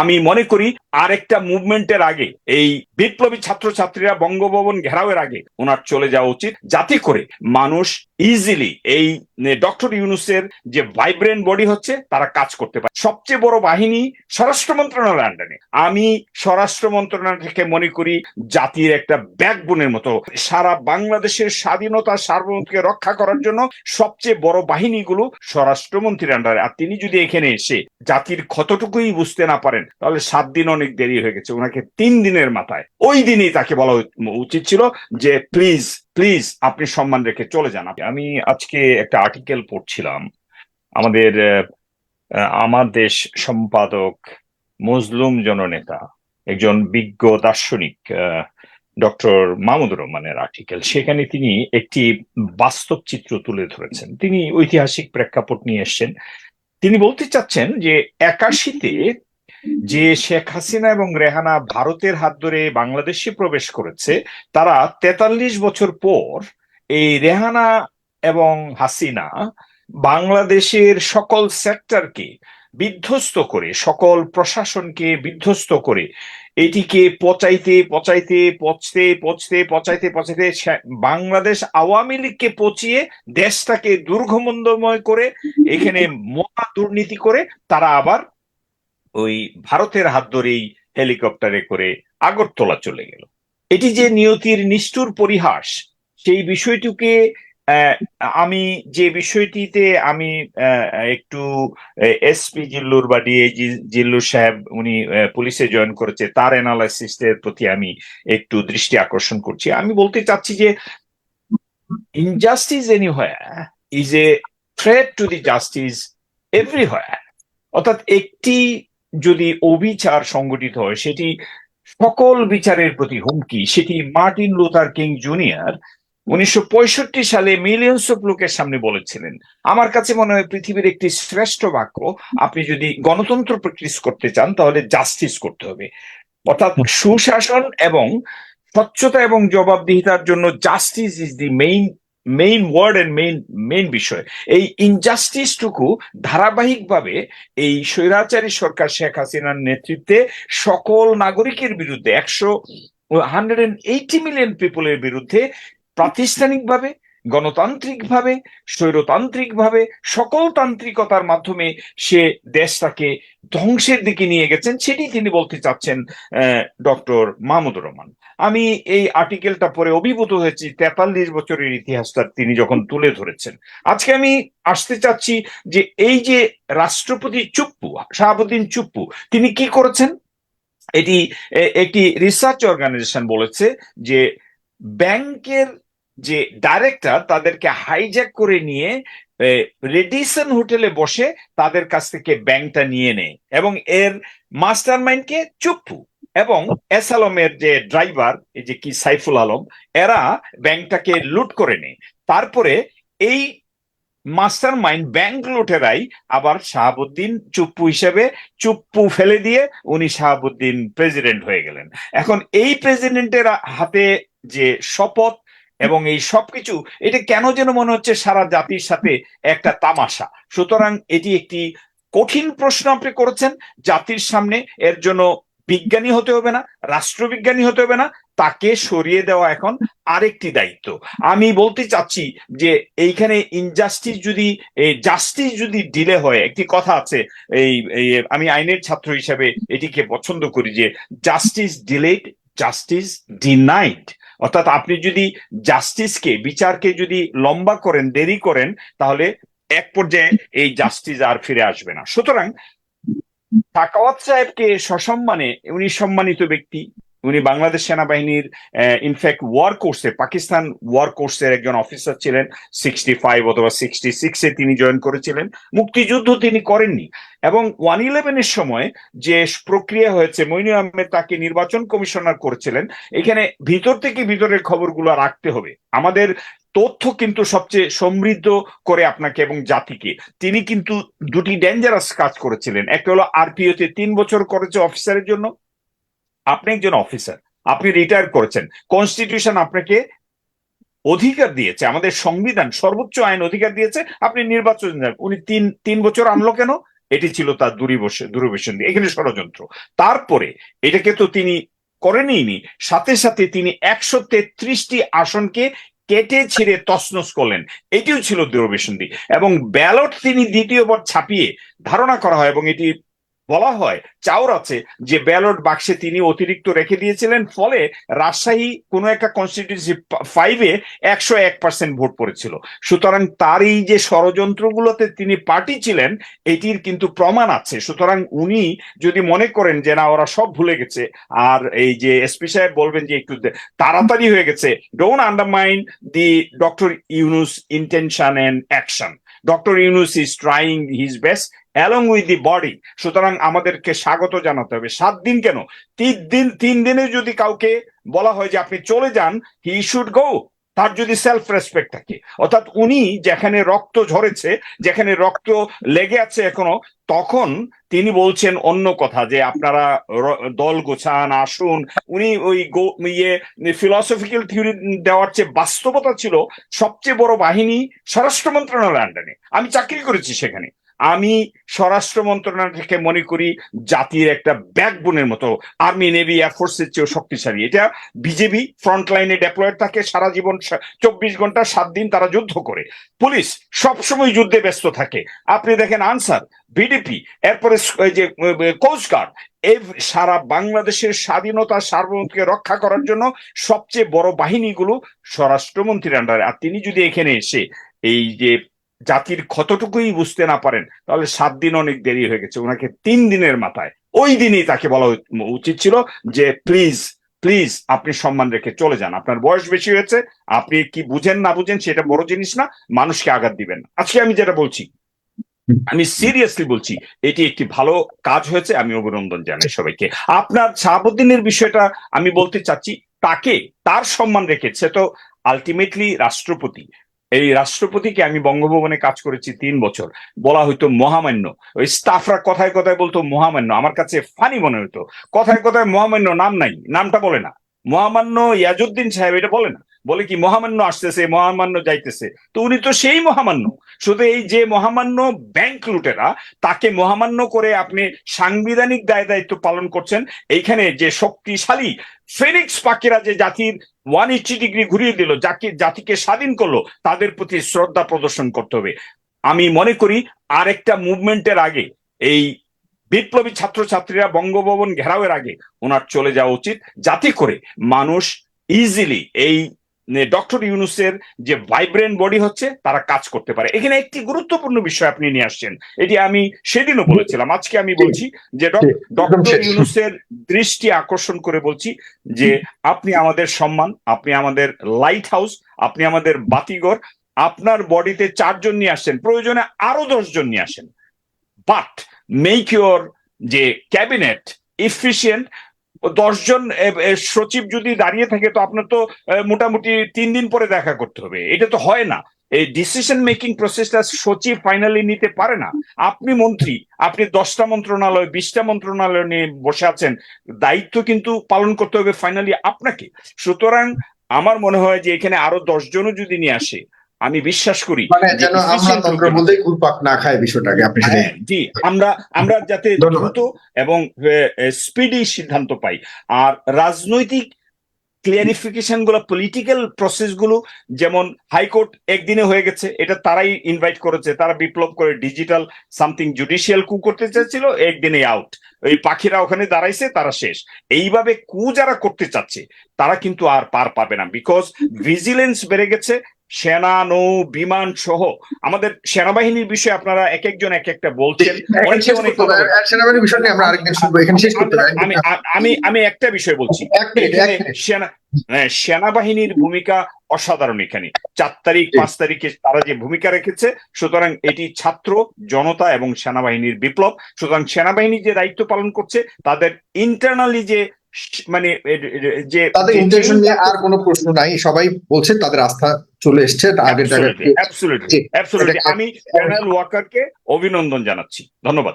আমি মনে করি আরেকটা মুভমেন্টের আগে, এই বিপ্লবী ছাত্রছাত্রীরা বঙ্গভবন ঘেরাওয়ের আগে ওনার চলে যাওয়া উচিত, যাতে করে মানুষ ইজিলি এই ডক্টর ইউনুসের যে ভাইব্রেন্ট বডি হচ্ছে, তারা কাজ করতে পারে। সবচেয়ে বড় বাহিনী স্বরাষ্ট্র মন্ত্রণালয়ের আন্ডারে। আমি স্বরাষ্ট্র মন্ত্রণালয় থেকে মনে করি জাতির একটা ব্যাকবোনের মতো। সারা বাংলাদেশের স্বাধীনতা, সার্বভৌমত্বকে রক্ষা করার জন্য সবচেয়ে বড় বাহিনীগুলো স্বরাষ্ট্রমন্ত্রীর আন্ডারে। আর তিনি যদি এখানে এসে জাতির ক্ষতটুকুই বুঝতে না পারেন তাহলে সাত দিন অনেক দেরি হয়ে গেছে। ওনাকে তিন দিনের মাথায়। ওই দিনই তাকে বলা উচিত ছিল যে, প্লিজ প্লিজ আপনি সম্মান রেখে চলে যান আমি আজকে একটা আর্টিকেল পড়ছিলাম। আমাদের আমার দেশ সম্পাদক মজলুম জননেতা, একজন বিজ্ঞ দার্শনিক ডক্টর মাহমুদুর রহমানের আর্টিকেল। সেখানে তিনি একটি বাস্তব চিত্র তুলে ধরেছেন। তিনি ঐতিহাসিক প্রেক্ষাপট নিয়ে এসছেন। তিনি বলতে চাচ্ছেন যে, একাশিতে যে শেখ হাসিনা এবং রেহানা ভারতের হাত ধরে বাংলাদেশে প্রবেশ করেছে, তারা তেতাল্লিশ বছর পর এই রেহানা এবং হাসিনা বাংলাদেশের সকল সেক্টরকে বিধ্বস্ত করে, সকল প্রশাসনকে বিধ্বস্ত করে, এটিকে পচাইতে পচাইতে, পচতে পচতে, পচাইতে পচাইতে বাংলাদেশ আওয়ামী লীগকে পচিয়ে দেশটাকে দুর্গমন্দময় করে, এখানে মহা দুর্নীতি করে, তারা আবার ওই ভারতের হাত ধরেই হেলিকপ্টারে করে আগরতলা চলে গেল। এটি যে নিয়তির নিষ্ঠুর পরিহাস, সেই বিষয়টিকে আমি যে বিষয়টিতে আমি একটু এসপি জিল্লুর বা ডিএজি জিল্লুর সাহেব উনি পুলিশে জয়েন করেছে, তার অ্যানালাইসিসের প্রতি আমি একটু দৃষ্টি আকর্ষণ করছি। আমি বলতে চাচ্ছি যে injustice anywhere is a threat to the justice everywhere অর্থাৎ একটি যদি অবিচার সংগঠিত হয়, সেটি সকল বিচারের প্রতি হুমকি। সেটি মার্টিন লুথার কিং জুনিয়র উনিশশো পঁয়ষট্টি সালে মিলিয়ন্স অফ লোকের সামনে বলেছিলেন, আমার কাছে মনে হয় পৃথিবীর একটি শ্রেষ্ঠ বাক্য, আপনি যদি গণতন্ত্র প্র্যাকটিস করতে চান, তাহলে জাস্টিস করতে হবে। অর্থাৎ সুশাসন এবং স্বচ্ছতা এবং জবাবদিহিতার জন্য justice is the main main word and main main বিষয়। এই ইনজাস্টিসটুকু ধারাবাহিকভাবে এই স্বৈরাচারী সরকার শেখ হাসিনার নেতৃত্বে সকল নাগরিকের বিরুদ্ধে, একশো হান্ড্রেড এইটি মিলিয়ন পিপলের বিরুদ্ধে প্রাতিষ্ঠানিকভাবে গণতান্ত্রিকভাবে, স্বৈরতান্ত্রিকভাবে, সকল তান্ত্রিকতার মাধ্যমে সে দেশটাকে ধ্বংসের দিকে নিয়ে গেছেন, সেটি তিনি বলতে চাচ্ছেন ডক্টর মাহমুদুর রহমান। আমি এই আর্টিকেলটা পরে অভিভূত হয়েছি, তেতাল্লিশ বছরের ইতিহাসটা তিনি যখন তুলে ধরেছেন। আজকে আমি আসতে চাচ্ছি যে এই যে রাষ্ট্রপতি চুপ্পু, শাহাবুদ্দিন চুপ্পু, তিনি কি করেছেন? এটি একটি রিসার্চ অর্গানাইজেশন বলেছে যে ব্যাংকের যে ডাইরেক্টর তাদেরকে হাইজ্যাক করে নিয়ে রেডিসন হোটেলে বসে তাদের কাছ থেকে ব্যাংকটা নিয়ে নেয় এবং এর মাস্টার মাইন্ডকে চুপ্পু এবং এস আলমের যে ড্রাইভার এই যে কি, সাইফুল আলম, এরা ব্যাংকটাকে লুট করে নেয়। তারপরে এই মাস্টার মাইন্ড ব্যাংক লুটেরাই আবার শাহাবুদ্দিন চুপ্পু হিসেবে চুপ্পু ফেলে দিয়ে উনি শাহাবুদ্দিন প্রেসিডেন্ট হয়ে গেলেন। এখন এই প্রেসিডেন্টের হাতে যে শপথ এবং এই সবকিছু, এটা কেন যেন মনে হচ্ছে সারা জাতির সাথে একটা তামাশা? সুতরাং এটি একটি কঠিন প্রশ্ন আপনি করেছেন, জাতির সামনে এর জন্য বিজ্ঞানী হতে হবে না, রাষ্ট্রবিজ্ঞানী হতে হবে না, তাকে সরিয়ে দেওয়া এখন আরেকটি দায়িত্ব। আমি বলতে চাচ্ছি যে এইখানে ইনজাস্টিস যদি জাস্টিস যদি ডিলে হয়, একটি কথা আছে, এই আমি আইনের ছাত্র হিসেবে এটিকে পছন্দ করি যে জাস্টিস ডিলেড জাস্টিস ডিনাইড অর্থাৎ আপনি যদি জাস্টিসকে বিচারকে যদি লম্বা করেন, দেরি করেন, তাহলে এক পর্যায়ে এই জাস্টিস আর ফিরে আসবে না। সুতরাং সাকাওয়াত সাহেবকে সসম্মানে, উনি সম্মানিত ব্যক্তি। উনি বাংলাদেশ সেনাবাহিনীর ইনফ্যাক্ট ওয়ার কোর্সে পাকিস্তান ওয়ার কোর্সের একজন অফিসার ছিলেন সিক্সটি ফাইভ অথবা সিক্সটি সিক্সে তিনি জয়েন করেছিলেন। মুক্তিযুদ্ধ তিনি করেননি। এবং ওয়ান ইলেভেনের সময় যে প্রক্রিয়া হয়েছে মইনু আহমেদ তাকে নির্বাচন কমিশনার করেছিলেন, এখানে ভিতর থেকে ভিতরের খবরগুলো রাখতে হবে। আমাদের তথ্য কিন্তু সবচেয়ে সমৃদ্ধ করে আপনাকে এবং জাতিকে। তিনি কিন্তু দুটি ডেঞ্জারাস কাজ করেছিলেন। একটা হলো আরপিও তে তিন বছর করেছে অফিসারের জন্য আপনি একজন অফিসার আপনি রিটায়ার করেছেন। কনস্টিটিউশন আপনাকে অধিকার দিয়েছে, আমাদের সংবিধান সর্বোচ্চ আইন অধিকার দিয়েছে, আপনি নির্বাচন উনি তিন তিন বছর আনলো কেন? এটি ছিল তার দূরবশ- দূরভিসন্ধি এখানে ষড়যন্ত্র। তারপরে এটাকে তো তিনি করেনইনি, সাথে সাথে তিনি একশো তেত্রিশটি আসনকে কেটে ছিঁড়ে তসনস করলেন। এটিও ছিল দূরভিসন্ধি এবং ব্যালট তিনি দ্বিতীয়বার ছাপিয়ে ধারণা করা হয় এবং এটি বলা হয় চাউর আছে যে ব্যালট বাক্সে তিনি অতিরিক্ত রেখে দিয়েছিলেন, ফলে রাজশাহী কোনো একটা কনস্টিটিউন্সি ফাইভে একশো এক পার্সেন্ট ভোট পড়েছিল। সুতরাং তার এই যে ষড়যন্ত্রগুলোতে তিনি পার্টি ছিলেন, এটির কিন্তু প্রমাণ আছে। সুতরাং উনি যদি মনে করেন যে না, ওরা সব ভুলে গেছে, আর এই যে এসপি সাহেব বলবেন যে একটু তাড়াতাড়ি হয়ে গেছে don't undermine the doctor Yunus intention and action doctor Yunus is trying his best along with the body সুতরাং আমাদেরকে স্বাগত জানাতে হবে। সাত দিন কেন? তিন দিন, তিন দিনে যদি কাউকে বলা হয় যে আপনি চলে যান হি শুড গো তার যদি সেলফ রেসপেক্ট থাকে। অর্থাৎ উনি যেখানে রক্ত ঝরেছে, যেখানে রক্ত লেগে আছে এখনও, তখন তিনি বলছেন অন্য কথা যে আপনারা দল গোছান, আসুন। উনি ওই ইয়ে ফিলসফিক্যাল থিওরি দেওয়ার চেয়ে বাস্তবতা ছিল, সবচেয়ে বড় বাহিনী স্বরাষ্ট্র মন্ত্রণালয়ের আন্ডারে আমি চাকরি করেছি সেখানে। আমি স্বরাষ্ট্র মন্ত্রণালয়কে মনে করি জাতির একটা ব্যাকবোনের মতো। আর্মি নেভি এয়ারফোর্সের চেয়েও শক্তিশালী। এটা বিজেপি ফ্রন্ট লাইনে ডেপ্লয়েড থাকে, সারা জীবন চব্বিশ ঘণ্টা সাত দিন তারা যুদ্ধ করে। পুলিশ সবসময় যুদ্ধে ব্যস্ত থাকে। আপনি দেখেন আনসার বিডিপি এরপরে যে কোস্টগার্ড এই সারা বাংলাদেশের স্বাধীনতা, সার্বভৌমত্বকে রক্ষা করার জন্য সবচেয়ে বড় বাহিনীগুলো স্বরাষ্ট্রমন্ত্রীর আন্ডারে আর তিনি যদি এখানে এসে এই যে জাতির ক্ষতটুকুই বুঝতে না পারেন, তাহলে সাত দিন অনেক দেরি হয়ে গেছে। ওনাকে তিন দিনের মাথায়। ওই দিনই তাকে বলা উচিত ছিল যে, প্লিজ প্লিজ আপনি সম্মান রেখে চলে যান। আপনার বয়স বেশি হয়েছে, আপনি কি বুঝেন না বুঝেন সেটা বড় জিনিস না, মানুষকে আঘাত দিবেন আজকে আমি যেটা বলছি, আমি সিরিয়াসলি বলছি, এটি একটি ভালো কাজ হয়েছে। আমি অভিনন্দন জানাই সবাইকে। আপনার শাহাবুদ্দিনের বিষয়টা আমি বলতে চাচ্ছি, তাকে তার সম্মান রেখেছে তো আলটিমেটলি রাষ্ট্রপতি। এই রাষ্ট্রপতিকে আমি বঙ্গভবনে কাজ করেছি তিন বছর। বলা হইতো মহামান্য। ওই স্টাফরা কথায় কথায় বলতো মহামান্য। আমার কাছে ফানি মনে হতো কথায় কথায় মহামান্য নাম নাই। নামটা বলে না। মহামান্য ইয়াজুদ্দিন সাহেব এটা বলে না। বলে কি, মহামান্য আসতেছে, মহামান্য যাইতেছে। তো উনি তো সেই মহামান্য। শুধু এই যে মহামান্য ব্যাংক লুটেরা, তাকে মহামান্য করে আপনি সাংবিধানিক দায় দায়িত্ব পালন করছেন, এইখানে যে শক্তিশালী ফেনিক্স পাখিরা যে জাতির ওয়ান এইটি ডিগ্রি ঘুরিয়ে দিল, যাকে, জাতিকে স্বাধীন করল, তাদের প্রতি শ্রদ্ধা প্রদর্শন করতে হবে। আমি মনে করি আরেকটা মুভমেন্টের আগে, এই বিপ্লবী ছাত্রছাত্রীরা বঙ্গভবন ঘেরাওয়ের আগে ওনার চলে যাওয়া উচিত, যাতে করে মানুষ ইজিলি এই ডক্টর ইউনুসের যে ভাইব্রেন্ট বডি হচ্ছে তারা কাজ করতে পারে। এখানে একটি গুরুত্বপূর্ণ বিষয় আপনি নিয়ে আসছেন। এটি আমি সেদিনও বলেছিলাম আজকে আমি বলছি যে ডক্টর ইউনুসের দৃষ্টি আকর্ষণ করে বলছি যে আপনি আমাদের সম্মান আপনি আমাদের লাইট হাউস আপনি আমাদের বাতিঘর আপনার বডিতে চারজন নিয়ে আসছেন প্রয়োজনে আরও দশজন নিয়ে আসেন। বাট মেক ইউর যে ক্যাবিনেট ইফিসিয়েন্ট দশজন সচিব যদি দাঁড়িয়ে থাকে, তো আপনার তো মোটামুটি তিন দিন পরে দেখা করতে হবে। এটা তো হয় না। এই ডিসিশন মেকিং প্রসেসটা সচিব ফাইনালি নিতে পারে না। আপনি মন্ত্রী, আপনি দশটা মন্ত্রণালয়, বিশটা মন্ত্রণালয় নিয়ে বসে আছেন, দায়িত্ব কিন্তু পালন করতে হবে ফাইনালি আপনাকে। সুতরাং আমার মনে হয় যে এখানে আরও দশজনও যদি নিয়ে আসে আমি বিশ্বাস করি মানে যেন আমরা না বিষয়টাকে আপনি হ্যাঁ, জি আমরা আমরা যাতে দ্রুত এবং স্পিডি সিদ্ধান্ত পাই। আর রাজনৈতিক ক্লিয়ারিফিকেশনগুলো পলিটিক্যাল প্রসেসগুলো যেমন হাইকোর্ট একদিনে হয়ে গেছে এটা তারাই ইনভাইট করেছে তারা বিপ্লব করে ডিজিটাল সামথিং জুডিশিয়াল কু করতে চাচ্ছিল একদিনে আউট ওই পাখিরা ওখানে দাঁড়াইছে তারা শেষ। এইভাবে কু যারা করতে চাচ্ছে তারা কিন্তু আর পার পাবে না বিকজ ভিজিলেন্স বেড়ে গেছে সেনা নৌ বিমান সহ আমাদের সেনাবাহিনীর বিষয়ে আপনারা এক একজন এক একটা বলছেন। আমি আমি আমি একটা বিষয় বলছি। সেনা হ্যাঁ, সেনাবাহিনীর ভূমিকা অসাধারণ এখানে। চার তারিখ পাঁচ তারিখে তারা যে ভূমিকা রেখেছে সুতরাং এটি ছাত্র জনতা এবং সেনাবাহিনীর বিপ্লব। সুতরাং সেনাবাহিনী যে দায়িত্ব পালন করছে তাদের ইন্টারনালি যে মানে যে তাদের ইন্টেনশন নিয়ে আর কোনো প্রশ্ন নাই। সবাই বলছে তাদের আস্থা চলে এসছে আগের জায়গায় আমি জেনারেল ওয়াকারকে অভিনন্দন জানাচ্ছি। ধন্যবাদ।